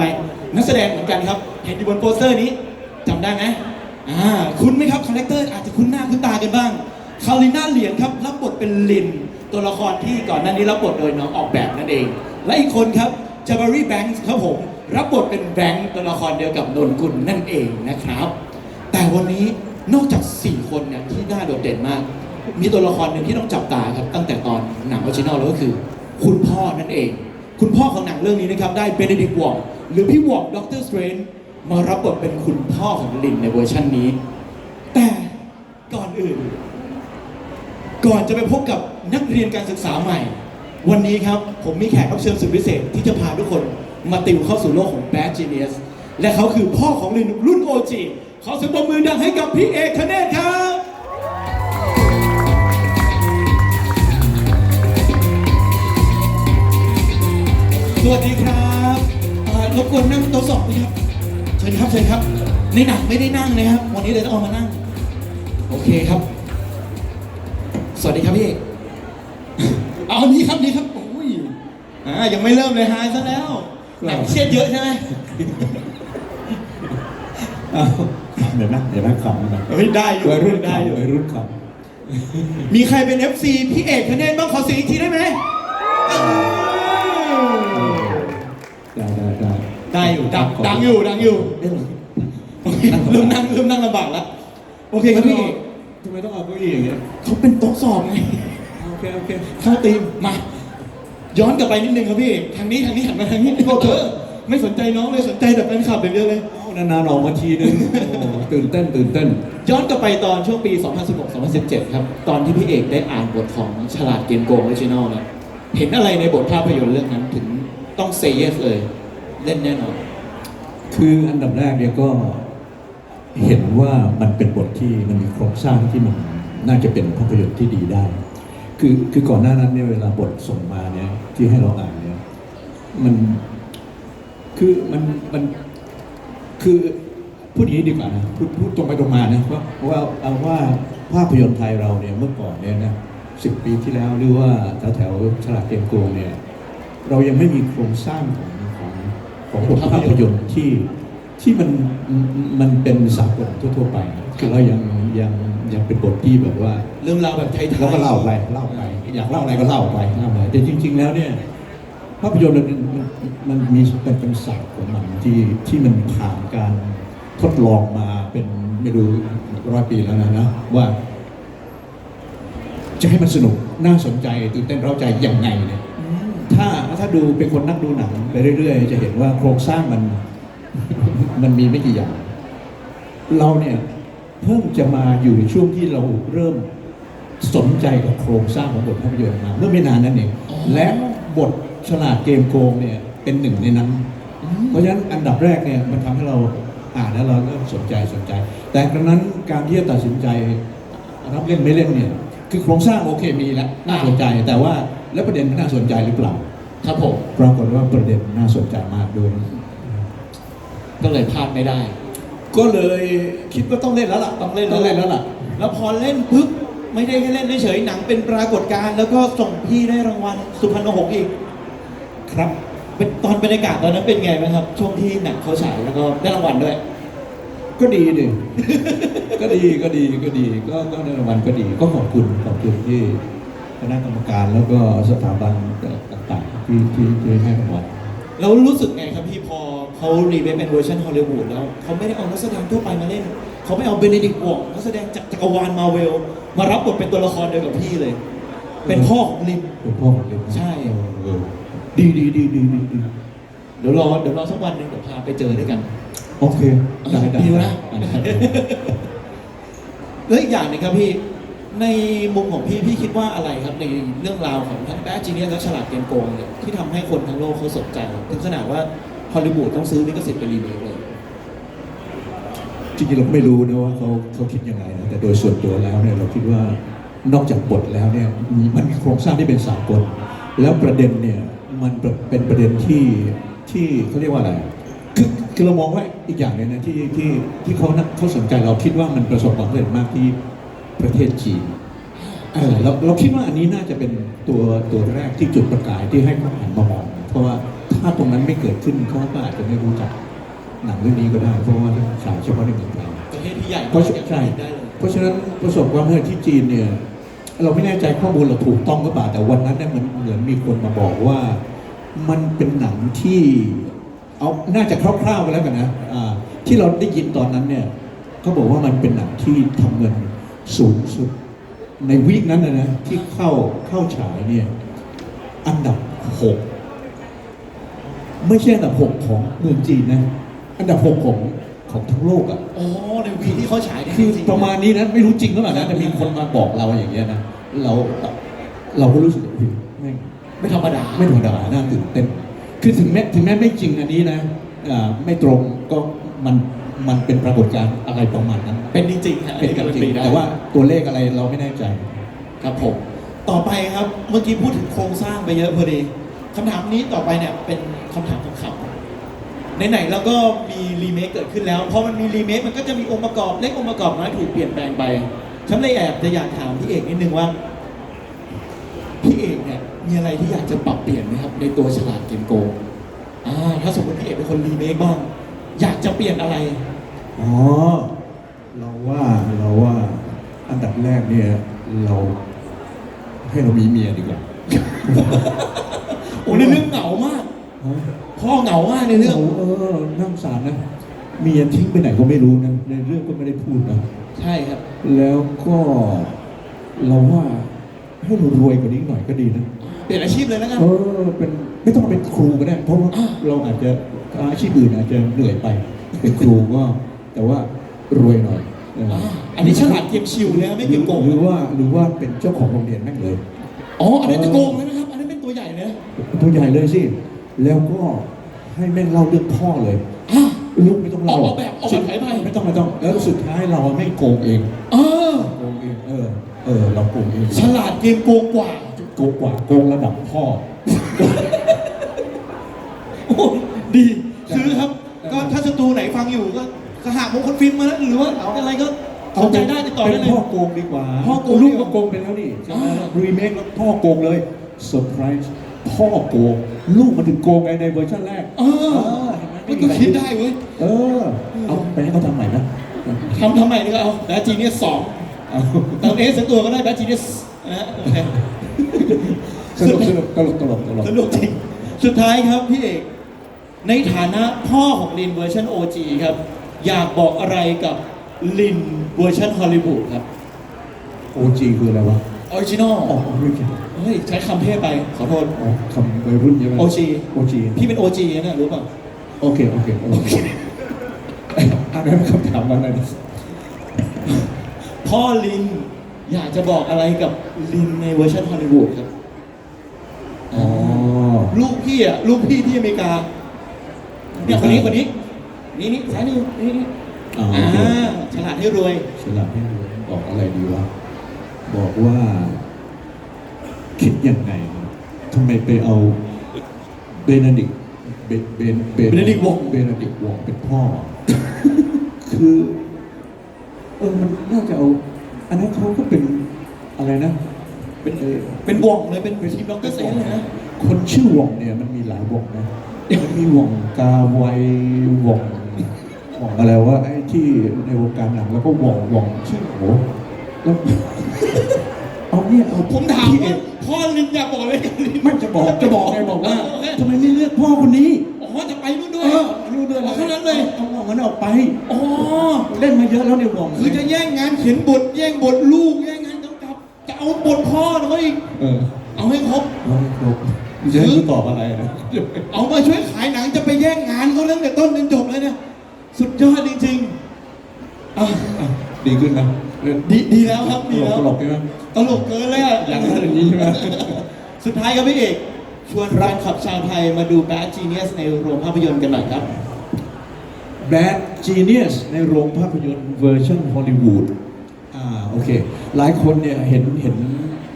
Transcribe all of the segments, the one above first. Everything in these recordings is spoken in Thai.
ไปนักแสดงเหมือนกันครับ เห็นอยู่บนโปสเตอร์นี้จำได้ไหมอ่าคุ้นไหมครับคาแรคเตอร์อาจจะคุ้นหน้าคุ้นตากันบ้างคาริน่าเหลียงครับรับบทเป็นลิน ตัวละครที่ก่อนหน้านี้รับบทโดยน้องออกแบบนั่นเอง และอีกคนครับจาบารีแบงค์ครับผมรับบทเป็นแบงค์ตัวละครเดียวกับนนกุลนั่นเองนะครับ แต่วันนี้นอกจาก 4 คนเนี่ยที่น่าโดดเด่นมาก มีตัวละครหนึ่งที่ต้องจับตาครับตั้งแต่ตอนหนังออริจินอลแล้วก็คือ คุณพ่อนั่นเอง คุณพ่อของหนังเรื่องนี้นะครับได้เบเนดิกต์วอง หรือพี่วองด็อกเตอร์สเตรนมารับบทเป็นคุณพ่อของลินในเวอร์ชันนี้ แต่ก่อนอื่น ก่อนจะไปพบกับนักเรียนการศึกษาใหม่ วันนี้ครับผมมีแขกรับเชิญสุดพิเศษที่จะพาทุกคนมาติวเข้าสู่โลกของ Bad Genius และเขาคือพ่อของลินรุ่น OG ขอเสียงปรบมือดังให้กับพี่เอกธเนศครับสวัสดีครับ รบกวนนั่งโต๊ะสองนะครับ เชิญครับเชิญครับ ในหนังไม่ได้นั่งนะครับ วันนี้เลยต้องเอามานั่ง โอเคครับ สวัสดีครับพี่เอกเอานี้ครับนี้ครับโอ้ยอ่ายังไม่เริ่มเลยฮายซะแล้วหนังเครียดเยอะใช่ไหมอ้าวเดี๋ยวนะเดี๋ยวนะขำนะเฮ้ยได้อยู่วัยรุ่นได้อยู่ขำวัยรุ่นขมีใครเป็น FC พี่เอกธเนศบ้างขอเสียงอีกทีได้ไหม ได้ได้อยู่ดังดังอยู่ดังอยู่โอเคเริ่มนั่งเริ่มนั่งลำบากแล้วโอเคครับพี่เอกทำไมต้องเอาเก้าอี้อย่างเงี้ยเขาเป็นโต๊ะสอบไงโอเคโอเคเข้าตีมมา ย้อนกลับไปนิดนึงครับพี่ ทางนี้ทางนี้หันมาทางนี้โอ้เธอไม่สนใจน้องเลยสนใจแต่แฟนคลับอย่างเดียวเลยเอานานๆออกมาทีนึงโอ้ตื่นเต้นตื่นเต้น ย้อนกลับไปตอนช่วงปี 2016-2017 ครับ ตอนที่พี่เอกได้อ่านบทของฉลาดเกมโกงออริจินอลเนี่ยเห็นอะไรในบทภาพยนตร์เรื่องนั้นถึงต้องเซเยสเลย เล่นแน่นอน คืออันดับแรกเนี่ยก็เห็นว่ามันเป็นบทที่มันมีโครงสร้างที่มันน่าจะเป็นภาพยนตร์ที่ดีได้ คือคือก่อนหน้านั้นเนี่ยเวลาบทส่งมาเนี่ยที่ให้เราอ่านเนี่ยมันคือมันมันคือพูดอย่างนี้ดีกว่านะพูดพูดตรงไปตรงมานะว่าว่าเอาว่าภาพยนตร์ไทยเราเนี่ยเมื่อก่อนเนี่ยนะสิบปีที่แล้วหรือว่าแถวแถวฉลาดเกมโกงเนี่ยเรายังไม่มีโครงสร้างของ ของของบทภาพยนตร์ที่ที่มันมันเป็นสากลทั่วๆไป คือเรายังยังยังเป็นบทที่แบบว่า เรื่องราวแบบไทยๆเราก็เล่าไปเล่าไป อยากเล่าอะไรก็เล่าไปเล่าไปแต่จริง ๆ แล้วเนี่ยภาพยนตร์มันมันมันมีเป็นเป็นศาสตร์ของมันที่ที่มันผ่านการทดลองมาเป็นไม่รู้ร้อยปีแล้วนะนะว่า จะให้มันสนุกน่าสนใจตื่นเต้นเร้าใจยังไงเนี่ยอืม ถ้าถ้าดูเป็นคนนักดูหนังไปเรื่อยๆ จะเห็นว่าโครงสร้างมันมันมีไม่กี่อย่าง เราเนี่ยเพิ่งจะมาอยู่ในช่วงที่เราเริ่มสนใจกับโครงสร้างของบทภาพยนตร์มาเมื่อไม่นานนั้นเองอ๋อและบทฉลาดเกมโกงเนี่ยเป็นหนึ่งในนั้นอืมเพราะฉะนั้นอันดับแรกเนี่ยมันทำให้เราอ่านแล้วเราเริ่มสนใจสนใจ แต่ครั้งนั้นการที่จะตัดสินใจรับเล่นไม่เล่นเนี่ยคือโครงสร้างโอเคมีแล้วน่าสนใจแต่ว่า แล้วประเด็นมันน่าสนใจหรือเปล่า ครับผมปรากฏว่าประเด็นน่าสนใจมากด้วยก็เลยพลาดไม่ได้ ก็เลยคิดว่าต้องเล่นแล้วล่ะต้องเล่นต้องเล่นแล้วล่ะ แล้วพอเล่นปุ๊บไม่ได้แค่เล่นเฉยๆหนังเป็นปรากฏการณ์แล้วก็ส่งพี่ได้รางวัลสุพรรณหงส์อีก ครับเป็นตอนบรรยากาศตอนนั้นเป็นไงบ้างครับ ช่วงที่หนังเขาฉายแล้วก็ได้รางวัลด้วย ก็ดีดิก็ดีก็ดีก็ดี ก็ก็ในรางวัลก็ดี ก็ขอบคุณขอบคุณที่ คณะกรรมการแล้วก็สถาบันต่างๆที่ที่ที่ให้รางวัลแล้วรู้สึกไงครับพี่พอเขารีเมคเป็นเวอร์ชันฮอลลีวูดแล้วเขาไม่ได้เอานักแสดงทั่วไปมาเล่น เขาไม่เอาเบเนดิกต์วองนักแสดงจากจักรวาลมาเวลมารับบทเป็นตัวละครเดียวกับพี่เลย เป็นพ่อของลินเป็นพ่อของเล่นใช่เออดีดีดีดีดีดีเดี๋ยวรอเดี๋ยวรอสักวันหนึ่งเดี๋ยวพาไปเจอด้วยกัน โอเคได้ได้ดีนะได้ได้แล้วอีกอย่างหนึงครับพี่ ในมุมของพี่พี่คิดว่าอะไรครับในเรื่องราวของทั้งแบดจีเนียและฉลาดเกมโกงเนี่ยที่ทำให้คนทั้งโลกเขาสนใจถึงขนาดว่าฮอลลีวูดต้องซื้อลิขสิทธิ์ไปรีเมคเลย จริงๆเราไม่รู้นะว่าเขาเขาคิดยังไงนะแต่โดยส่วนตัวแล้วเนี่ยเราคิดว่านอกจากบทแล้วเนี่ยมีมันมีโครงสร้างที่เป็นสากล แล้วประเด็นเนี่ยมันเป็นประเด็นที่ที่เขาเรียกว่าอะไรคือคือเรามองว่าอีกอย่างหนึงนะที่ที่ที่เขานะเขาสนใจเราคิดว่ามันประสบความสำเร็จมากที่ ประเทศจีนเออเราเราคิดว่าอันนี้น่าจะเป็นตัวตัวแรกที่จุดประกายที่ให้เขาหันมามองเพราะว่าถ้าถ้าตรงนั้นไม่เกิดขึ้นเขาก็อาจจะไม่รู้จักหนังเรื่องนี้ก็ได้ เพราะว่าฉายเฉพาะในเมืองไทยประเทศที่ใหญ่เพราะมากใช่อย่างได้เลยเพราะฉะนั้นประสบความสำเร็จที่จีนเนี่ยเราไม่แน่ใจข้อมูลเราถูกต้องหรือเปล่าแต่วันนั้นเนี่ยเหมือนเหมือนมีคนมาบอกว่ามันเป็นหนังที่เอาน่าจะคร่าวๆไปแล้วกันนะอ่าที่เราได้ยินตอนนั้นเนี่ยเขาบอกว่ามันเป็นหนังที่ทำเงิน สูงสุด ในวีคนั้นนะนะที่เข้าเข้าฉายเนี่ยอันดับหกไม่ใช่อันดับหกของเมืองจีนนะ อันดับหกของของทั้งโลกอะอ๋อในวีที่เขาฉายเนี่ยคือจงๆประมาณนี้นะไม่รู้จริงหรือเปล่านะแต่มีคนมาบอกเราอย่างเงี้ยนะเราเราก็รู้สึกว่าอุ๊ยแม่ง ไม่ธรรมดา ไม่ธรรมดาน่าตื่นเต้น คือถึงแม้ถึงแม้ไม่จริงอันนี้นะอ่าไม่ตรงก็มัน มันเป็นปรากฏการณ์อะไรประมาณนั้น เป็นจริงๆฮะอันเป็นนี้จการันริตีงได้แต่ว่าตัวเลขอะไรเราไม่แน่ใจ ครับผม ต่อไปครับเมื่อกี้พูดถึงโครงสร้างไปเยอะพอดีคำถามนี้ต่อไปเนี่ยเป็นคำถามขำๆไหนๆแล้วก็มีรีเมคเกิดขึ้นแล้วพอมันมีรีเมคมันก็จะมีองค์ประกอบเล็กองค์ประกอบน้อยถูกเปลี่ยนแปลงไปฉันเลยแอบจะอยากถามพี่เอกนิดนึงว่าพี่เอกเนี่ยมีอะไรที่อยากจะปรับเปลี่ยนไหมครับ ในตัวฉลาดเกมโกงอ่าถ้าสมมติพี่เอกเป็นคนรีเมคบ้าง อยากจะเปลี่ยนอะไร อ๋อ เราว่าเราว่าอันดับแรกเนี่ย เรา ให้เรามีเมียดีกว่า โอ้ในเรื่องเหงามาก พ่อเหงามากในเรื่อง เออน่าสงสารนะ เมียทิ้งไปไหนก็ไม่รู้นะ ในเรื่องก็ไม่ได้พูดนะ ใช่ครับ แล้วก็เราว่าให้เรารวยกว่านี้หน่อยก็ดีนะ เปลี่ยนอาชีพเลยแล้วกันเออ เป็นไม่ต้องเป็นครูก็ได้ เพราะว่าอะเราอาจจะ อาชีพอื่นอาจจะเหนื่อยไปเป็นครูก็แต่ว่ารวยหน่อยเอออ่าอันนี้ฉลาดเกมชิวเลยนะไม่เกมโกงหรือว่าหรือว่าเป็นเจ้าของโรงเรียนแม่งเลย อ๋ออันนี้จะโกงแล้วนะครับ อันนี้เป็นตัวใหญ่เลยนะตัวใหญ่เลยสิ แล้วก็ให้แม่งเล่าเรื่องพ่อเลยอะลูกไม่ต้องเล่าเอาแบบเอาแบบไหนไปไม่ต้องไม่ต้องแล้วสุดท้ายเราไม่โกงเองเออโกงเองเออเออเราโกงเองฉลาดเกมโกงกว่าโกงกว่าโกงระดับพ่อ โอ้ดี ซื้อครับ ก็ถ้าศัตรูไหนฟังอยู่ก็ก็หากมงคลฟิล์มมาแล้วหรือว่าอะไรก็สนใจได้ติดต่อได้เป็นเลยพ่อโกงดีกว่าพ่อโกง ลูกดีกก็ว่าโกงไปแล้วนี่ใช่ไหมอ่ารีเมคแล้วพ่อโกงเลยเซอร์ไพรส์พ่อโกง ลูกมันถึงโกงไงในเวอร์ชันแรกเออเห็นไหมมันก็คิดได้เว้ยเออ เอาไปให้เขาทำใหม่นะทำทำไมนี่ก็เอาแบทจีเนียสสองเอาเติมเอสสักตัวก็ได้แบทจีเนียสนะฮะโอเค สนุกสนุกตลกตลกตลก สนุกจริง สุดท้ายครับพี่เอก ในฐานะพ่อของลินเวอร์ชัน OG ครับ อยากบอกอะไรกับลินเวอร์ชันฮอลลีวูดครับโอจีคืออะไรวะออริจินอลอ๋อไม่ใช่เฮ้ย ใช้คำเทพไป ขอโทษ อ๋อคำวัยรุ่นใช่ไหม OG โอจีพี่เป็น OG นะเนี่ยรู้ป่ะ โอเค โอเค โอเคอันนั้นคำถามว่าอะไรนะพ่อลินอยากจะบอกอะไรกับลินในเวอร์ชันฮอลลีวูดครับ อ๋อ ลูกพี่อะ ลูกพี่ที่อเมริกา เนี่ยคนนี้คนนี้ นี่นี่ซ้ายนี่นี่นี่อ่าอ่าโอเคฉลาดให้รวย ฉลาดให้ดูบอกอะไรดีวะบอกว่า คิดยังไงทำไมไปเอาเบนดิกเบนเบนเบน Benedict Wong เบนดิกวงเป็นพ่อ คือ เออมันน่าจะเอา อันนั้นเขาก็เป็นอะไรนะ เป็นเออ เป็นวงเลยเป็นทีมด็อกเตอร์เซนเลยนะ คนชื่อวงเนี่ยมันมีหลายวงนะ มันมีวงกาไววงวงอะไรวะไอ้ที่ในวงการหนังแล้วก็วงวงชื่อโหแล้วเอาเนี่ยเอาผมถามพี่เอว่ากพ่อลินอยากบอกอะไรกับลินไม่จะบอกจะบอกไงบอกว่าโอเคทำไมไม่เลือกพ่อคนนี้ อ๋อจะไปนู่นด้เอวยอรู้เรื่องอ๋อแค่นั้นเลย เอาวงนั้นออกไป อ๋อ เล่นมาเยอะแล้วในวงคือจะแย่งงานเขียนบทแย่งบทลูกแย่งงานกำกับจะเอาบทพ่อเขาอีก เออ จะให้กูตอบอะไรนะเอามาช่วยขายหนังจะไปแย่งงานเขาตั้งแต่ต้นจนจบเลยเนี่ยสุดยอดจริงๆอะอะดีขึ้นนะเล่นดีดีแล้วครับตดีลกแล้วตลกใช่ไหมตลกเกินเลยอะอย่างนั้นอย่างนี้ใช่ไหมสุดท้ายครับพี่เอกชวนแฟนคลับชาวไทยมาดู Bad Genius ในโรงภาพยนตร์กันหน่อยครับ Bad Genius ในโรงภาพยนตร์เวอร์ชันฮอลลีวูดอ่าโอเค หลายคนเนี่ยเห็นเห็น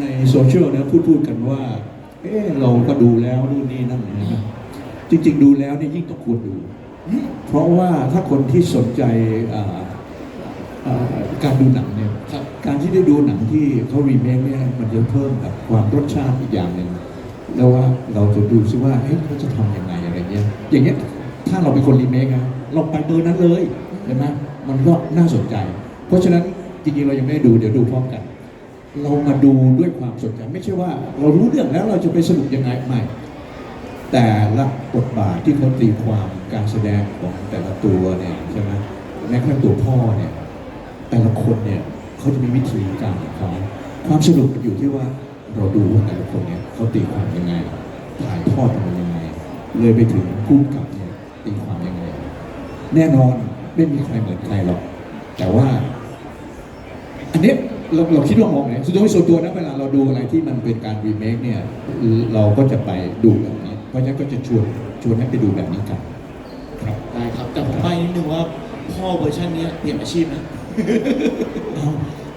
ในโซเชียลนะพูดพูดกันว่า เออเราก็ดูแล้วนู่นนี่นั่นนะจริง ๆ ดูแล้วเนี่ยยิ่งต้องควรดู เพราะว่าถ้าคนที่สนใจอ่าอ่าการดูหนังเนี่ยครับการที่ได้ดูหนังที่เขารีเมคเนี่ยมันจะเพิ่มกับความรสชาติอีกอย่างหนึ่งแล้วว่าเราจะดูซิว่าเฮ้ยเขาจะทำยังไงอะไรอะไรเงี้ยอย่างเงี้ยถ้าเราเป็นคนรีเมคนะเราไปเบอร์นั้นเลยเห็นไหมมันก็น่าสนใจ เพราะฉะนั้นจริงๆเรายังไม่ได้ดูเดี๋ยวดูพร้อมกัน เรามาดูด้วยความสนใจไม่ใช่ว่า เรารู้เรื่องแล้วเราจะไปสรุปยังไงไม่แต่ละบทบาทที่เขาตีความการแสดงของแต่ละตัวเนี่ยใช่ไหมแม้กระทั่งตัวพ่อเนี่ยแต่ละคนเนี่ยเขาจะมีวิธีการของเขาความสนุกมันอยู่ที่ว่าเราดูว่าแต่ละคนเนี่ยเขาตีความยังไงถ่ายทอดมันยังไง เลยไปถึงผู้กับเนี่ยตีความยังไง แน่นอนไม่มีใครเหมือนใครหรอก แต่ว่า อันนี้ เราเราคิดว่ามองไงส่วนตัวส่วนตัวนะเวลาเราดูอะไรที่มันเป็นการรีเมคเนี่ยเราก็จะไปดูแบบนี้ เพราะฉะนั้นก็จะชวนชวนให้ไปดูแบบนี้กันครับได้ครับ แต่ผมไปนิดนึงว่าพ่อเวอร์ชันเนี้ยเปลี่ยนอาชีพนะเอา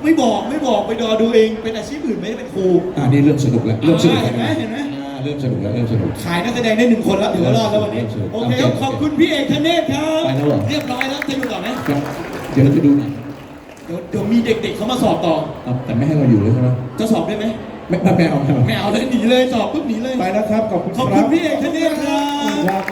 ไม่บอกไม่บอกไปดอดูเองเป็นอาชีพอื่นไม่ได้เป็นครูอ่านี่เริ่มสนุกแล้วเริ่มสนุกอ่าเห็นไหมแล้วเห็นไหมอ่าเริ่มสนุกแล้วเริ่มสนุกขายนักแสดงได้หนึ่งคนแล้วถือว่ารอดแล้ววันนี้โอเคครับขอบคุณพี่เอกธเนศครับไปแล้วเหรอเรียบร้อยแล้วจะอยู่ต่อไหมครับเดี๋ยวเราจะดูหน่อย เดี๋ยวเดี๋ยวมีเด็กๆเขามาสอบต่อเอาแต่ไม่ให้เราอยู่เลยใช่ไหมจะสอบได้ไหมไม่ไม่ไม่เอาไม่เอาไม่เอาเลยหนีเลยสอบปุ๊บหนีเลย ไปแล้วครับ ขอบคุณขอบคคุรัณบพี่เอกธเนศครับ ครับ